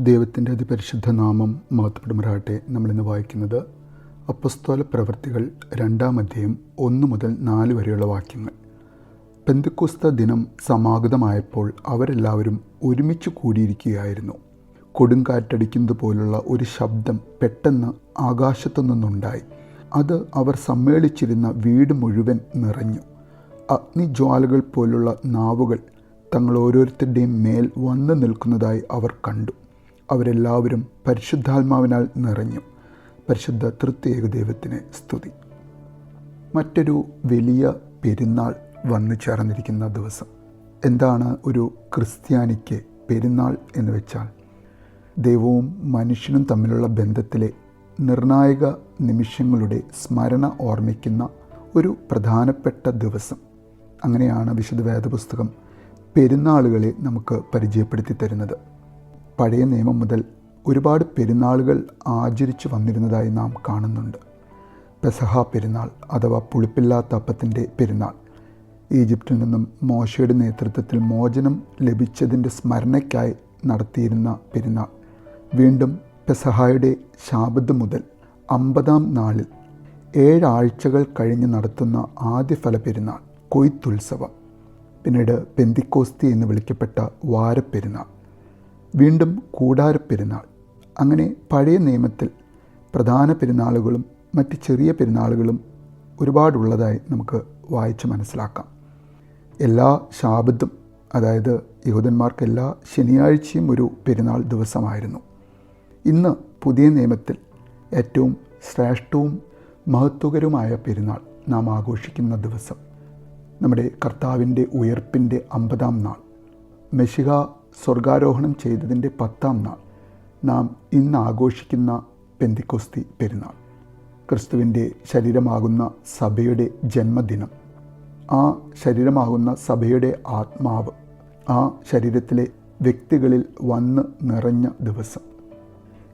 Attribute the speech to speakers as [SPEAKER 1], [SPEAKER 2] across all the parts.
[SPEAKER 1] ദൈവത്തിന്റെ അതിപരിശുദ്ധ നാമം മഹത്വപ്പെടുമാറാകട്ടെ. നമ്മളിന്ന് വായിക്കുന്നത് അപ്പസ്തോല പ്രവൃത്തികൾ രണ്ടാം അധ്യായം ഒന്ന് മുതൽ നാല് വരെയുള്ള വാക്യങ്ങൾ. പെന്തുക്കുസ്ത ദിനം സമാഗതമായപ്പോൾ അവരെല്ലാവരും ഒരുമിച്ച് കൂടിയിരിക്കുകയായിരുന്നു. കൊടുങ്കാറ്റടിക്കുന്നത് പോലുള്ള ഒരു ശബ്ദം പെട്ടെന്ന് ആകാശത്തു നിന്നുണ്ടായി. അത് അവർ സമ്മേളിച്ചിരുന്ന വീട് മുഴുവൻ നിറഞ്ഞു. അഗ്നിജ്വാലകൾ പോലുള്ള നാവുകൾ തങ്ങൾ ഓരോരുത്തരുടെയും മേൽ വന്നു നിൽക്കുന്നതായി അവർ കണ്ടു. അവരെല്ലാവരും പരിശുദ്ധാത്മാവിനാൽ നിറഞ്ഞു. പരിശുദ്ധ തൃത്യേക ദൈവത്തിന് സ്തുതി. മറ്റൊരു വലിയ പെരുന്നാൾ വന്നു ചേർന്നിരിക്കുന്ന ദിവസം. എന്താണ് ഒരു ക്രിസ്ത്യാനിക്ക് പെരുന്നാൾ എന്ന് വെച്ചാൽ? ദൈവവും മനുഷ്യനും തമ്മിലുള്ള ബന്ധത്തിലെ നിർണായക നിമിഷങ്ങളുടെ സ്മരണ ഓർമ്മിക്കുന്ന ഒരു പ്രധാനപ്പെട്ട ദിവസം. അങ്ങനെയാണ് വിശുദ്ധ വേദപുസ്തകം പെരുന്നാളുകളെ നമുക്ക് പരിചയപ്പെടുത്തി തരുന്നത്. പഴയ നിയമം മുതൽ ഒരുപാട് പെരുന്നാളുകൾ ആചരിച്ചു വന്നിരുന്നതായി നാം കാണുന്നുണ്ട്. പെസഹ പെരുന്നാൾ അഥവാ പുളിപ്പില്ലാത്ത അപ്പത്തിന്റെ പെരുന്നാൾ. ഈജിപ്തിൽ നിന്നും മോശയുടെ നേതൃത്വത്തിൽ മോചനം ലഭിച്ചതിന്റെ സ്മരണയ്ക്കായി നടത്തിയിരുന്ന പെരുന്നാൾ. വീണ്ടും പെസഹായുടെ ശാബദ് മുതൽ അമ്പതാം നാളിൽ ഏഴാഴ്ചകൾ കഴിഞ്ഞ് നടത്തുന്ന ആദ്യ ഫല പെരുന്നാൾ കൊയ്ത്തുത്സവം. പിന്നീട് പെന്തിക്കോസ്തി എന്ന് വിളിക്കപ്പെട്ട വാരപ്പെരുന്നാൾ. വീണ്ടും കൂടാര പെരുന്നാൾ അങ്ങനെ പഴയ നിയമത്തിൽ പ്രധാന പെരുന്നാളുകളും മറ്റ് ചെറിയ പെരുന്നാളുകളും ഒരുപാടുള്ളതായി നമുക്ക് വായിച്ച് മനസ്സിലാക്കാം. എല്ലാ ശാബത്തും അതായത് യഹൂദന്മാർക്ക് എല്ലാ ശനിയാഴ്ചയും ഒരു പെരുന്നാൾ ദിവസമായിരുന്നു. ഇന്ന് പുതിയ നിയമത്തിൽ ഏറ്റവും ശ്രേഷ്ഠവും മഹത്വകരവുമായ പെരുന്നാൾ നാം ആഘോഷിക്കുന്ന ദിവസം നമ്മുടെ കർത്താവിന്റെ ഉയർപ്പിന്റെ അമ്പതാം നാൾ. മെഷിക സ്വർഗാരോഹണം ചെയ്തതിന്റെ പത്താം നാൾ നാം ഇന്ന് ആഘോഷിക്കുന്ന പെന്തിക്കൊസ്തി പെരുന്നാൾ. ക്രിസ്തുവിന്റെ ശരീരമാകുന്ന സഭയുടെ ജന്മദിനം. ആ ശരീരമാകുന്ന സഭയുടെ ആത്മാവ്. ആ ശരീരത്തിലെ വ്യക്തികളിൽ വന്ന് നിറഞ്ഞ ദിവസം.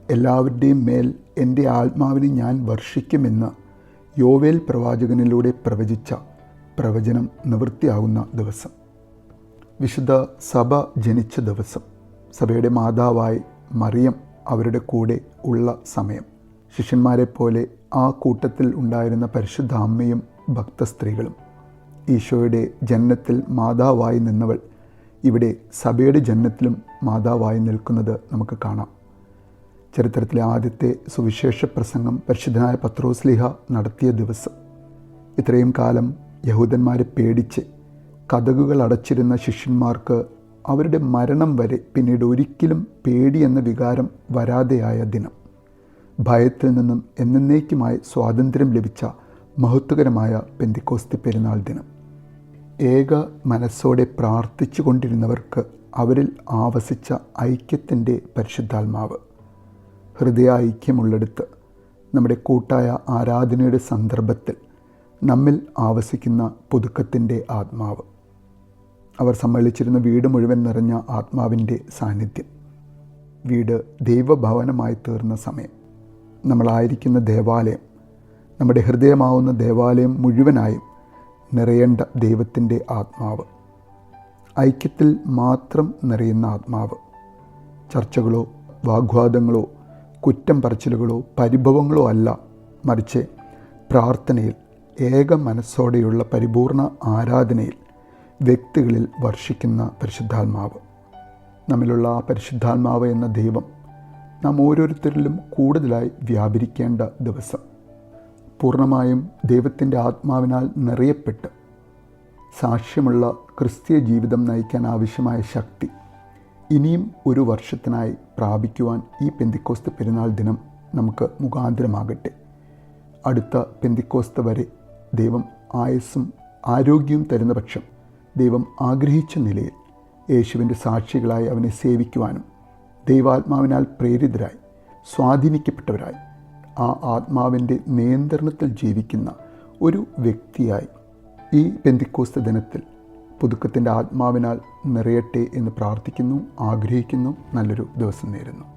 [SPEAKER 1] എല്ലാവരുടെയും മേൽ എന്റെ ആത്മാവിനെ ഞാൻ വർഷിക്കുമെന്ന് യോവേൽ പ്രവാചകനിലൂടെ പ്രവചിച്ച പ്രവചനം നിവൃത്തിയാകുന്ന ദിവസം. വിശുദ്ധ സഭ ജനിച്ച ദിവസം. സഭയുടെ മാതാവായി മറിയം അവരുടെ കൂടെ ഉള്ള സമയം. ശിഷ്യന്മാരെ പോലെ ആ കൂട്ടത്തിൽ ഉണ്ടായിരുന്ന പരിശുദ്ധ അമ്മയും ഭക്തസ്ത്രീകളും. ഈശോയുടെ ജനനത്തിൽ മാതാവായി നിന്നവൾ ഇവിടെ സഭയുടെ ജനനത്തിലും മാതാവായി നിൽക്കുന്നത് നമുക്ക് കാണാം. ചരിത്രത്തിലെ ആദ്യത്തെ സുവിശേഷ പ്രസംഗം പരിശുദ്ധനായ പത്രോസ്ലിഹ നടത്തിയ ദിവസം. ഇത്രയും കാലം യഹൂദന്മാരെ പേടിച്ച് കഥകുകൾ അടച്ചിരുന്ന ശിഷ്യന്മാർക്ക് അവരുടെ മരണം വരെ പിന്നീട് ഒരിക്കലും പേടി എന്ന വികാരം വരാതെയായ ദിനം. ഭയത്തിൽ നിന്നും എന്നേക്കുമായി സ്വാതന്ത്ര്യം ലഭിച്ച മഹത്വകരമായ പെന്തിക്കോസ്തി പെരുന്നാൾ ദിനം. ഏക മനസ്സോടെ പ്രാർത്ഥിച്ചു കൊണ്ടിരുന്നവർക്ക് അവരിൽ ആവസിച്ച ഐക്യത്തിന്റെ പരിശുദ്ധാത്മാവ്. ഹൃദയ ഐക്യമുള്ളിടത്ത് നമ്മുടെ കൂട്ടായ ആരാധനയുടെ സന്ദർഭത്തിൽ നമ്മിൽ ആവസിക്കുന്ന പുതുക്കത്തിന്റെ ആത്മാവ്. അവർ സമ്മേളിച്ചിരുന്ന വീട് മുഴുവൻ നിറഞ്ഞ ആത്മാവിന്റെ സാന്നിധ്യം. വീട് ദൈവഭവനമായി തീർന്ന സമയം. നമ്മളായിരിക്കുന്ന ദേവാലയം നമ്മുടെ ഹൃദയമാവുന്ന ദേവാലയം മുഴുവനായും നിറയേണ്ട ദൈവത്തിന്റെ ആത്മാവ്. ഐക്യത്തിൽ മാത്രം നിറയുന്ന ആത്മാവ്. ചർച്ചകളോ വാഗ്വാദങ്ങളോ കുറ്റം പറച്ചിലുകളോ പരിഭവങ്ങളോ അല്ല. മറിച്ച് പ്രാർത്ഥനയിൽ ഏക മനസ്സോടെയുള്ള പരിപൂർണ ആരാധനയിൽ വ്യക്തികളിൽ വർഷിക്കുന്ന പരിശുദ്ധാത്മാവ്. നമ്മിലുള്ള ആ പരിശുദ്ധാത്മാവ് എന്ന ദൈവം നാം ഓരോരുത്തരിലും കൂടുതലായി വ്യാപരിക്കേണ്ട ദിവസം. പൂർണമായും ദൈവത്തിന്റെ ആത്മാവിനാൽ നിറയപ്പെട്ട് സാക്ഷ്യമുള്ള ക്രിസ്തീയ ജീവിതം നയിക്കാൻ ആവശ്യമായ ശക്തി ഇനിയും ഒരു വർഷത്തിനായി പ്രാപിക്കുവാൻ ഈ പെന്തിക്കോസ്ത് പെരുന്നാൾ ദിനം നമുക്ക് മുഖാന്തരമാകട്ടെ. അടുത്ത പെന്തിക്കോസ്ത് വരെ ദൈവം ആയുസ്സും ആരോഗ്യവും തരുന്ന പക്ഷം ദൈവം ആഗ്രഹിച്ച നിലയിൽ യേശുവിന്റെ സാക്ഷികളായി അവനെ സേവിക്കുവാനും ദൈവാത്മാവിനാൽ പ്രേരിതരായി സ്വാധീനിക്കപ്പെട്ടവരായി ആ ആത്മാവിന്റെ നിയന്ത്രണത്തിൽ ജീവിക്കുന്ന ഒരു വ്യക്തിയായി ഈ പെന്തിക്കോസ്ത ദിനത്തിൽ പുതുക്കത്തിന്റെ ആത്മാവിനാൽ നിറയട്ടെ എന്ന് പ്രാർത്ഥിക്കുന്നു ആഗ്രഹിക്കുന്നു. നല്ലൊരു ദിവസം നേരുന്നു.